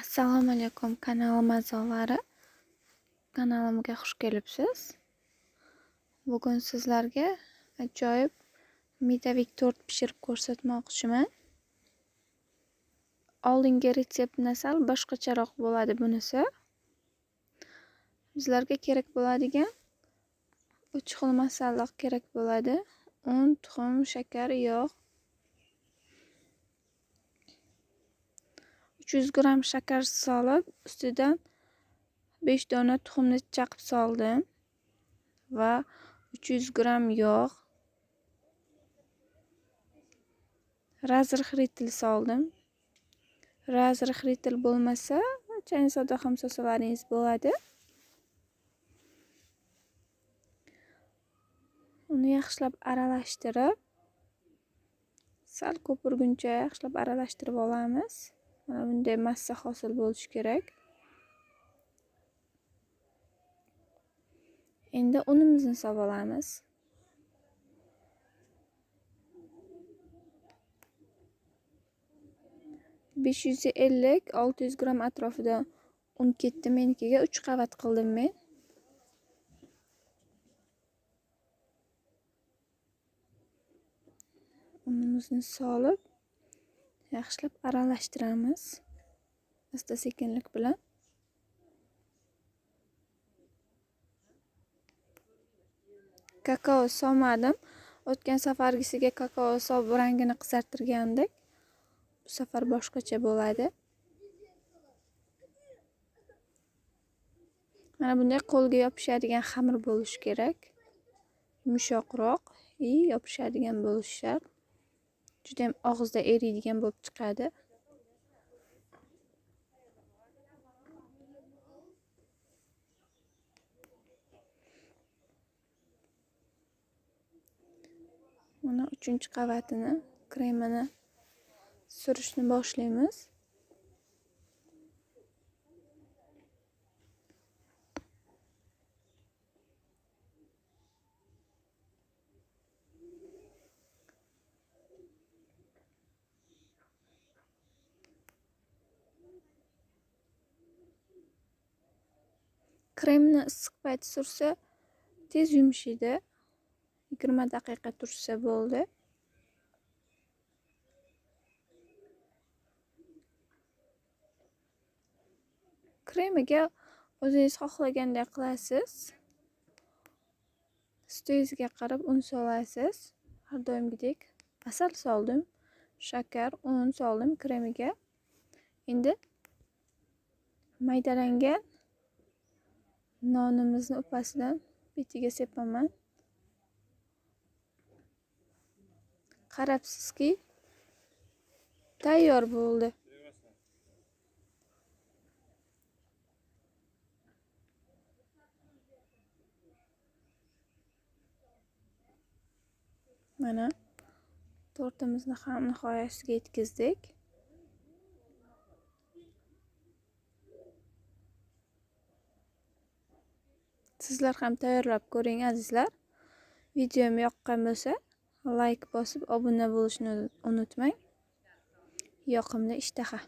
Assalomu alaykum kanalim a'zolari. Kanalimga xush kelibsiz. Bugun sizlarga ajoyib metavik tort pishirib ko'rsatmoqchiman. Oldingi retseptni sal boshqacharoq bo'ladi bunisi. Bizlarga kerak bo'ladigan uch xil masalliq kerak bo'ladi. Un, tuxum, shakar, yog'. 300 gramm shakar solib, ustidan 5 dona tuxumni chaqib soldim va 300 gramm yog', razrixritel soldim. Razrixritel bo'lmasa, chayni soda ham solsalaringiz bo'ladi. Uni yaxshilab aralashtirib, sal ko'pirguncha yaxshilab aralashtirib olamiz. Mana bunday massa hosil bo'lishi kerak. Endi unimizni solib olamiz besh yuz ellik olti yuz gramm atrofida un ketdi. Menikiga uch qavat qildim men. Unimizni solib yaxshilab aralashtiramiz. Asta sekinlik bilan. Kakao solmadim. O'tgan safargisiga kakao solib rangini qizartirgandik. Bu safar boshqacha bo'ladi. Mana bunday qo'lga yopishadigan xamir bo'lishi kerak. Yumshoqroq и yopishadigan bo'lishi shart. Judayam og'izda eriydigan bo'lib chiqadi. Mana uchinchi qavatini kremini surishni boshlaymiz. Kremni issiq payt sursa tez yumshaydi. Yigirma daqiqa tursa bo'ldi. Kremiga o'zingiz xohlaganday qilasiz. Istingizga qarab un solasiz. Har doimgidek asal soldim. Shakar un soldim kremiga. Endi maydalangan nonimizni upasidan betiga sepaman. Qarabsizki tayyor bo'ldi. Mana tortimizni ham nihoyasiga yetkazdik. Sizlar ham tayyorlab ko'ring azizlar. Videom yoqqan bo'lsa layk bosib obuna bo'lishni unutmang. Yoqimli ishtaha.